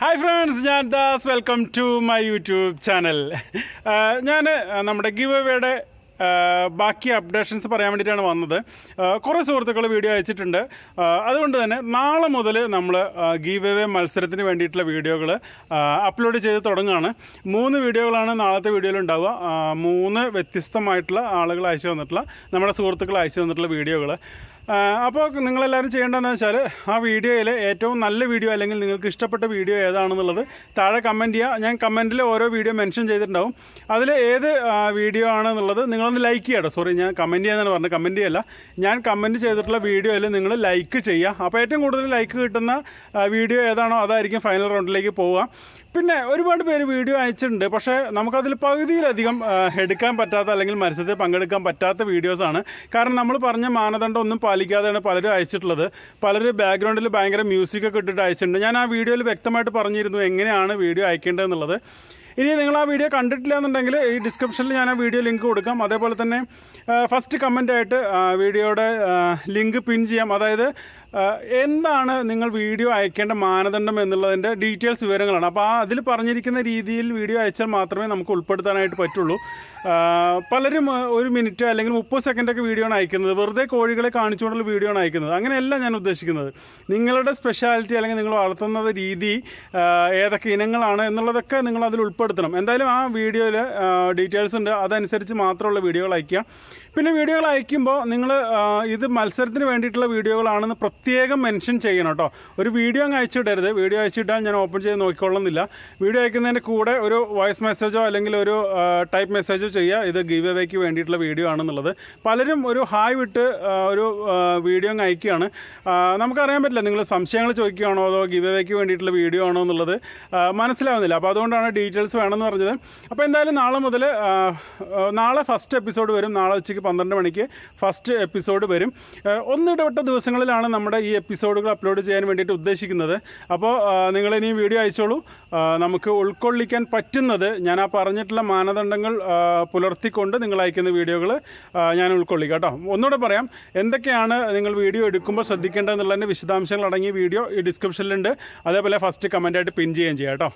Hi friends ഞാൻ Das. Welcome to my YouTube channel ഞാൻ നമ്മുടെ ഗിവ് അവയുടെ ബാക്കി അപ്ഡേഷൻസ് പറയാൻ വേണ്ടിയിട്ടാണ് വന്നത്. കുറേ സുഹൃത്തുക്കൾ വീഡിയോ അയച്ചിട്ടുണ്ട്. അതുകൊണ്ട് തന്നെ നാളെ മുതൽ നമ്മൾ ഗീവ് എവേ മത്സരത്തിന് വേണ്ടിയിട്ടുള്ള വീഡിയോകൾ അപ്ലോഡ് ചെയ്ത് തുടങ്ങുകയാണ്. മൂന്ന് വീഡിയോകളാണ് നാളത്തെ വീഡിയോയിൽ ഉണ്ടാവുക. മൂന്ന് വ്യത്യസ്തമായിട്ടുള്ള ആളുകൾ അയച്ചു വന്നിട്ടുള്ള നമ്മുടെ സുഹൃത്തുക്കൾ അയച്ചു വന്നിട്ടുള്ള വീഡിയോകൾ അപ്പോൾ നിങ്ങളെല്ലാവരും ചെയ്യേണ്ടതെന്ന് വെച്ചാൽ ആ വീഡിയോയിൽ ഏറ്റവും നല്ല വീഡിയോ അല്ലെങ്കിൽ നിങ്ങൾക്ക് ഇഷ്ടപ്പെട്ട വീഡിയോ ഏതാണെന്നുള്ളത് താഴെ കമന്റ് ചെയ്യുക ഞാൻ കമന്റിൽ ഓരോ വീഡിയോ മെൻഷൻ ചെയ്തിട്ടുണ്ടാവും. അതിൽ ഏത് വീഡിയോ ആണെന്നുള്ളത് നിങ്ങളൊന്ന് ലൈക്ക് ചെയ്യട്ടോ. സോറി ഞാൻ കമന്റ് ചെയ്യാന്നാണ് പറഞ്ഞത്. കമന്റ് ചെയ്യല്ല. ഞാൻ കമന്റ് ചെയ്തിട്ടുള്ള വീഡിയോയിൽ നിങ്ങൾ ലൈക്ക് ചെയ്യുക. അപ്പോൾ ഏറ്റവും കൂടുതൽ ലൈക്ക് കിട്ടുന്ന വീഡിയോ ഏതാണോ അതായിരിക്കും ഫൈനൽ റൗണ്ടിലേക്ക് പോവുക. പിന്നെ ഒരുപാട് പേര് വീഡിയോ അയച്ചിട്ടുണ്ട്. പക്ഷേ നമുക്കതിൽ പകുതിയിലധികം എടുക്കാൻ പറ്റാത്ത അല്ലെങ്കിൽ മത്സരത്തിൽ പങ്കെടുക്കാൻ പറ്റാത്ത വീഡിയോസാണ് കാരണം നമ്മൾ പറഞ്ഞ മാനദണ്ഡം ഒന്നും പാലിക്കാതെയാണ് പലരും അയച്ചിട്ടുള്ളത്. പലരും ബാക്ക്ഗ്രൗണ്ടിൽ ഭയങ്കര മ്യൂസിക് ഒക്കെ ഇട്ടിട്ട് അയച്ചിട്ടുണ്ട്. ഞാൻ ആ വീഡിയോയിൽ വ്യക്തമായിട്ട് പറഞ്ഞിരുന്നു എങ്ങനെയാണ് വീഡിയോ അയക്കേണ്ടതെന്നുള്ളത്. ഇനി നിങ്ങൾ ആ വീഡിയോ കണ്ടിട്ടില്ല എന്നുണ്ടെങ്കിൽ ഈ ഡിസ്ക്രിപ്ഷനിൽ ഞാൻ ആ വീഡിയോ ലിങ്ക് കൊടുക്കാം. അതേപോലെ തന്നെ ഫസ്റ്റ് കമന്റായിട്ട് വീഡിയോയുടെ ലിങ്ക് പിൻ ചെയ്യാം. അതായത് എന്താണ് നിങ്ങൾ വീഡിയോ അയക്കേണ്ട മാനദണ്ഡം എന്നുള്ളതിന്റെ ഡീറ്റെയിൽസ് വിവരങ്ങളാണ്. അപ്പോൾ ആ അതിൽ പറഞ്ഞിരിക്കുന്ന രീതിയിൽ വീഡിയോ അയച്ചാൽ മാത്രമേ നമുക്ക് ഉൾപ്പെടുത്താനായിട്ട് പറ്റുള്ളൂ. പലരും ഒരു മിനിറ്റ് അല്ലെങ്കിൽ മുപ്പത് സെക്കൻഡൊക്കെ വീഡിയോ ആണ് അയക്കുന്നത്. വെറുതെ കോഴികളെ കാണിച്ചുകൊണ്ടുള്ള വീഡിയോ ആണ് അയക്കുന്നത്. അങ്ങനെയല്ല ഞാൻ ഉദ്ദേശിക്കുന്നത്. നിങ്ങളുടെ സ്പെഷ്യാലിറ്റി അല്ലെങ്കിൽ നിങ്ങൾ വളർത്തുന്ന രീതി ഏതൊക്കെ ഇനങ്ങളാണ് എന്നുള്ളതൊക്കെ നിങ്ങൾ അതിൽ ഉൾപ്പെടുത്തണം. എന്തായാലും ആ വീഡിയോയിൽ ഡീറ്റെയിൽസ് ഉണ്ട്. അതനുസരിച്ച് മാത്രമുള്ള വീഡിയോകൾ അയക്കുക. പിന്നെ വീഡിയോകൾ അയക്കുമ്പോൾ നിങ്ങൾ ഇത് മത്സരത്തിന് വേണ്ടിയിട്ടുള്ള വീഡിയോകളാണെന്ന് മെൻഷൻ ചെയ്യണം കേട്ടോ ഒരു വീഡിയോ അങ്ങ് അയച്ചിടരുത് വീഡിയോ അയച്ചിട്ടാൽ ഞാൻ ഓപ്പൺ ചെയ്ത് നോക്കിക്കൊള്ളുന്നില്ല. വീഡിയോ അയക്കുന്നതിന്റെ കൂടെ ഒരു വോയിസ് മെസ്സേജോ അല്ലെങ്കിൽ ഒരു ടൈപ്പ് മെസ്സേജോ ചെയ്യുക ഇത് ഗീവ് എവേക്ക് വേണ്ടിയിട്ടുള്ള വീഡിയോ ആണെന്നുള്ളത്. പലരും ഒരു ഹായ് വിട്ട് ഒരു വീഡിയോ അങ്ങ് അയക്കുകയാണ്. നമുക്കറിയാൻ പറ്റില്ല നിങ്ങൾ സംശയങ്ങൾ ചോദിക്കുകയാണോ അതോ ഗീവ് എവേക്ക് വേണ്ടിയിട്ടുള്ള വീഡിയോ ആണോ എന്നുള്ളത് മനസ്സിലാവുന്നില്ല. അപ്പോൾ അതുകൊണ്ടാണ് ഡീറ്റെയിൽസ് വേണമെന്ന് പറഞ്ഞത്. അപ്പോൾ എന്തായാലും നാളെ മുതൽ നാളെ ഫസ്റ്റ് എപ്പിസോഡ് വരും. നാളെ ഉച്ചയ്ക്ക് പന്ത്രണ്ട് മണിക്ക് ഫസ്റ്റ് എപ്പിസോഡ് വരും. ഒന്നിടവിട്ട ദിവസങ്ങളിലാണ് നമ്മുടെ ഈ എപ്പിസോഡുകൾ അപ്ലോഡ് ചെയ്യാൻ വേണ്ടിയിട്ട് ഉദ്ദേശിക്കുന്നത്. അപ്പോൾ നിങ്ങൾ ഇനി വീഡിയോ അയച്ചോളൂ. നമുക്ക് ഉൾക്കൊള്ളിക്കാൻ പറ്റുന്നത് ഞാൻ ആ പറഞ്ഞിട്ടുള്ള മാനദണ്ഡങ്ങൾ പുലർത്തിക്കൊണ്ട് നിങ്ങൾ അയക്കുന്ന വീഡിയോകൾ ഞാൻ ഉൾക്കൊള്ളിക്കാം കേട്ടോ. ഒന്നുകൂടെ പറയാം. എന്തൊക്കെയാണ് നിങ്ങൾ വീഡിയോ എടുക്കുമ്പോൾ ശ്രദ്ധിക്കേണ്ടതെന്നുള്ളതിന്റെ വിശദാംശങ്ങൾ അടങ്ങിയ വീഡിയോ ഈ ഡിസ്ക്രിപ്ഷനിലുണ്ട്. അതേപോലെ ഫസ്റ്റ് കമന്റായിട്ട് പിൻ ചെയ്യുകയും ചെയ്യാം കേട്ടോ.